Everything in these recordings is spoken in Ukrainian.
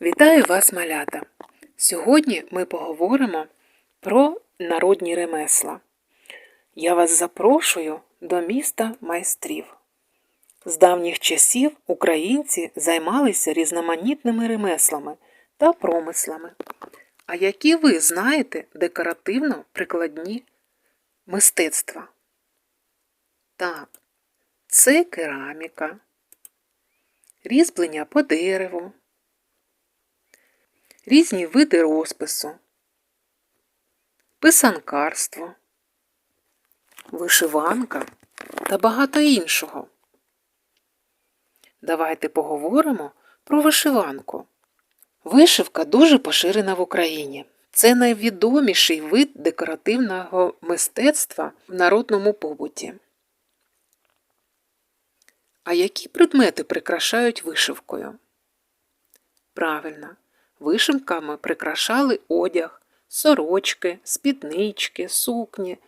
Вітаю вас, малята! Сьогодні ми поговоримо про народні ремесла. Я вас запрошую до міста майстрів. З давніх часів українці займалися різноманітними ремеслами та промислами. А які ви знаєте декоративно-прикладні мистецтва? Так, це кераміка, різьблення по дереву різні види розпису, писанкарство, вишиванка та багато іншого. Давайте поговоримо про вишиванку. Вишивка дуже поширена в Україні. Це найвідоміший вид декоративного мистецтва в народному побуті. А які предмети прикрашають вишивкою? Правильно, Вишивками прикрашали одяг, сорочки, спіднички, сукні,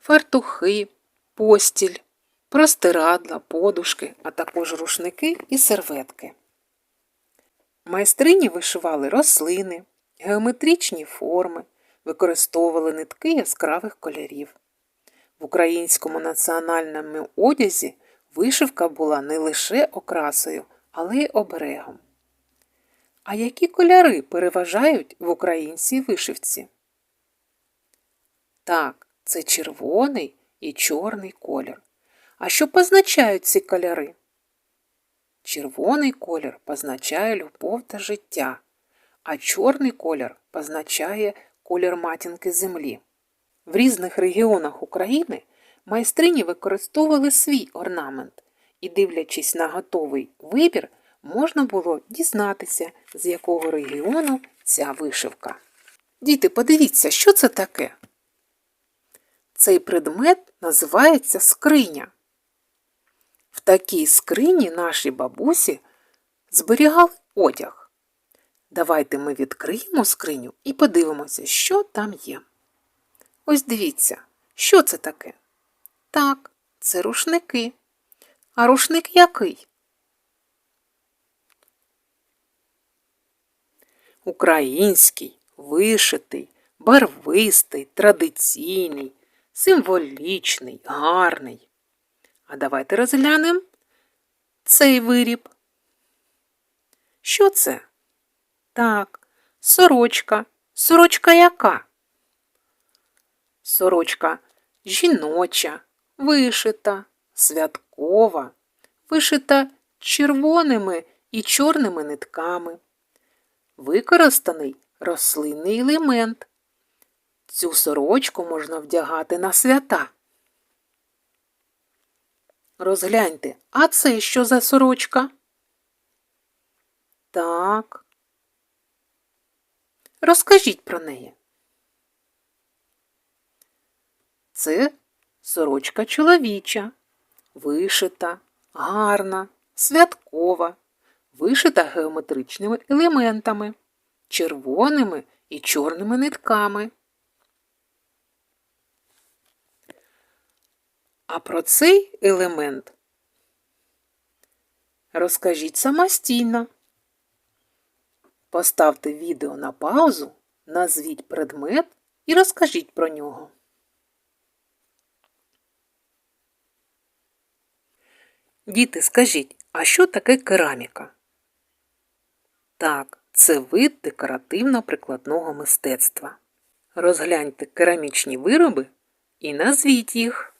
фартухи, постіль, простирадла, подушки, а також рушники і серветки. Майстрині вишивали рослини, геометричні форми, використовували нитки яскравих кольорів. В українському національному одязі вишивка була не лише окрасою, але й оберегом. А які кольори переважають в українській вишивці? Так, це червоний і чорний колір. А що позначають ці кольори? Червоний колір позначає любов та життя, а чорний колір позначає колір матінки землі. В різних регіонах України майстрині використовували свій орнамент і, дивлячись на готовий вибір, можна було дізнатися, з якого регіону ця вишивка. Діти, подивіться, що це таке? Цей предмет називається скриня. В такій скрині наші бабусі зберігали одяг. Давайте ми відкриємо скриню і подивимося, що там є. Ось дивіться, що це таке? Так, це рушники. А рушник який? Український, вишитий, барвистий, традиційний, символічний, гарний. А давайте розглянемо цей виріб. Що це? Так, сорочка. Сорочка яка? Сорочка жіноча, вишита, святкова, вишита червоними і чорними нитками використаний рослинний елемент. Цю сорочку можна вдягати на свята. Розгляньте, а це що за сорочка? Так. Розкажіть про неї. Це сорочка чоловіча, вишита, гарна, святкова вишита геометричними елементами, червоними і чорними нитками. А про цей елемент розкажіть самостійно. Поставте відео на паузу, назвіть предмет і розкажіть про нього. Діти, скажіть, а що таке кераміка? Так, це вид декоративно-прикладного мистецтва. Розгляньте керамічні вироби і назвіть їх.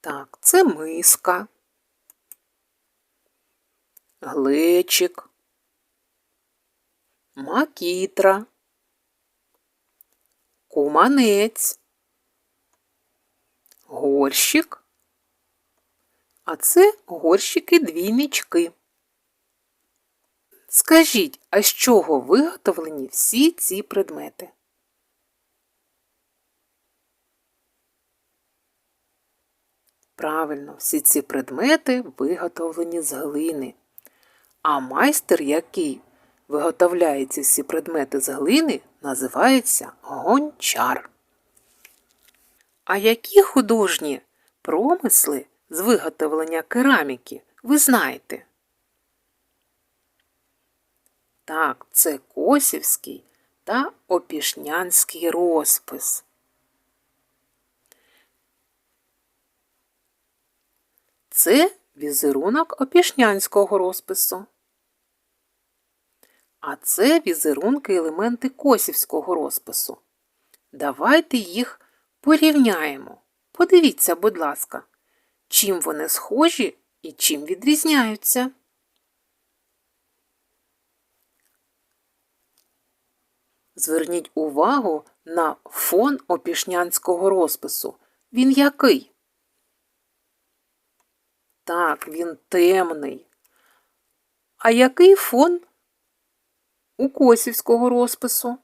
Так, це миска, глечик, макітра куманець, горщик, а це горщики двійнички. Скажіть, а з чого виготовлені всі ці предмети? Правильно, всі ці предмети виготовлені з глини. А майстер, який виготовляються всі предмети з глини, називається гончар. А які художні промисли з виготовлення кераміки ви знаєте? Так, це Косівський та Опішнянський розпис. Це візерунок опішнянського розпису. А це візерунки елементи косівського розпису. Давайте їх порівняємо. Подивіться, будь ласка, чим вони схожі і чим відрізняються. Зверніть увагу на фон опішнянського розпису. Він який? Так, він темний. А який фон у косівського розпису?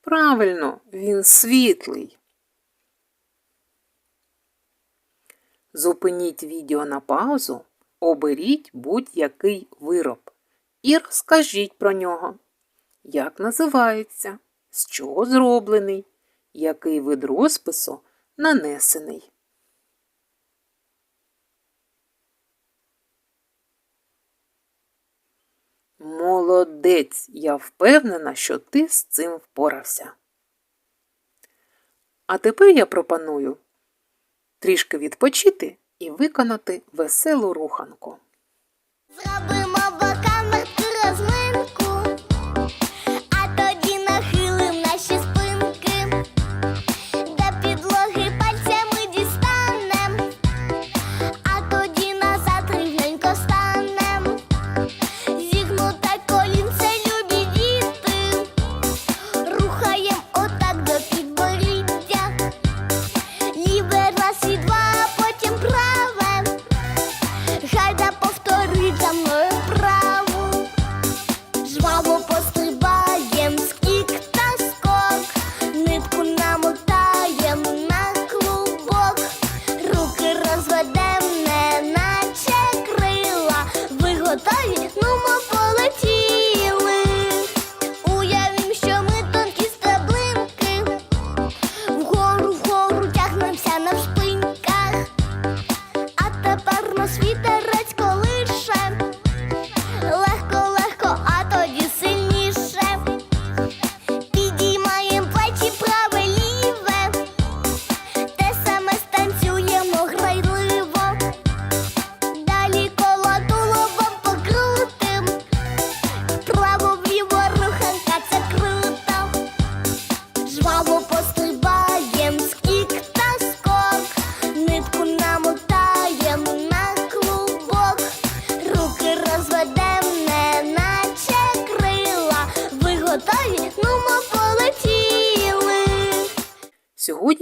Правильно, він світлий. Зупиніть відео на паузу, оберіть будь-який вироб і розкажіть про нього. Як називається, з чого зроблений, який вид розпису нанесений. Молодець, я впевнена, що ти з цим впорався. А тепер я пропоную трішки відпочити і виконати веселу руханку.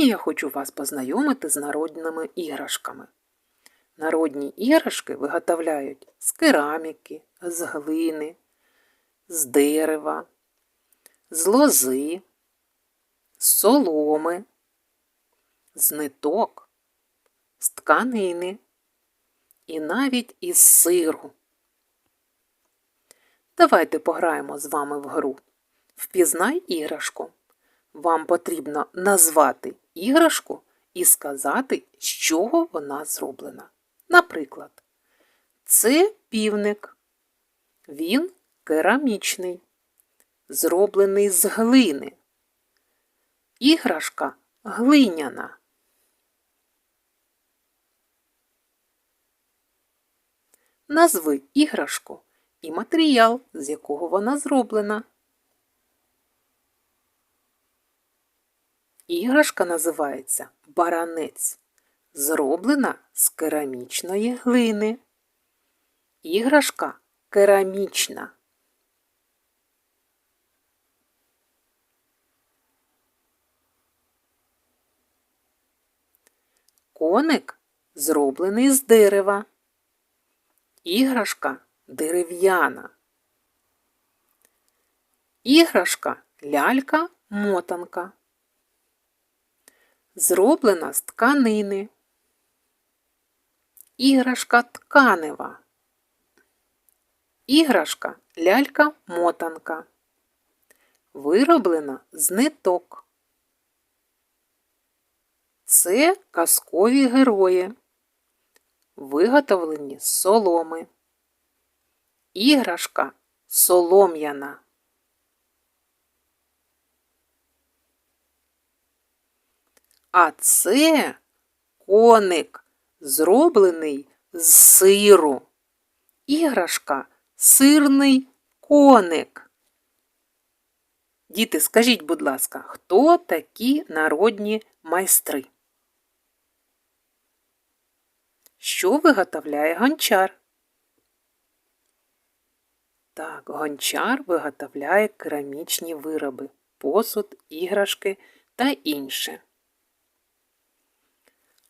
Сьогодні я хочу вас познайомити з народними іграшками. Народні іграшки виготовляють з кераміки, з глини, з дерева, з лози, з соломи, з ниток, з тканини і навіть із сиру. Давайте пограємо з вами в гру. Впізнай іграшку. Вам потрібно назвати іграшку і сказати, з чого вона зроблена. Наприклад, це півник. Він керамічний, зроблений з глини. Іграшка глиняна. Назви іграшку і матеріал, з якого вона зроблена. Іграшка називається баранець, зроблена з керамічної глини. Іграшка керамічна. Коник зроблений з дерева. Іграшка дерев'яна. Іграшка лялька мотанка. Зроблена з тканини. Іграшка тканева. Іграшка лялька-мотанка. Вироблена з ниток. Це казкові герої, виготовлені з соломи. Іграшка солом'яна. А це коник, зроблений з сиру. Іграшка сирний коник. Діти, скажіть, будь ласка, хто такі народні майстри? Що виготовляє гончар? Так, гончар виготовляє керамічні вироби, посуд, іграшки та інше.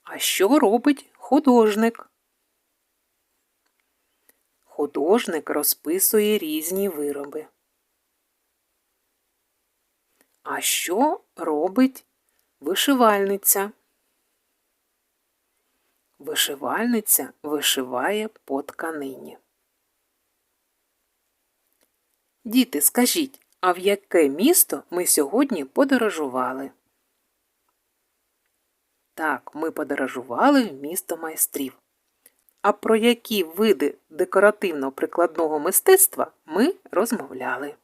А що робить художник? Художник розписує різні вироби. А що робить вишивальниця? Вишивальниця вишиває по тканині. Діти, скажіть, а в яке місто ми сьогодні подорожували? Так, ми подорожували в місто майстрів. А про які види декоративно-прикладного мистецтва ми розмовляли?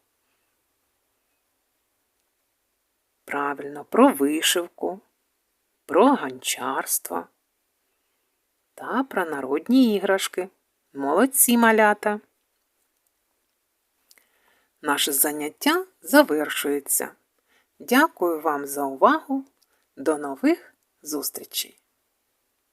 Правильно, про вишивку, про ганчарство та про народні іграшки. Молодці малята! Наше заняття завершується. Дякую вам за увагу. До нових зустрічей!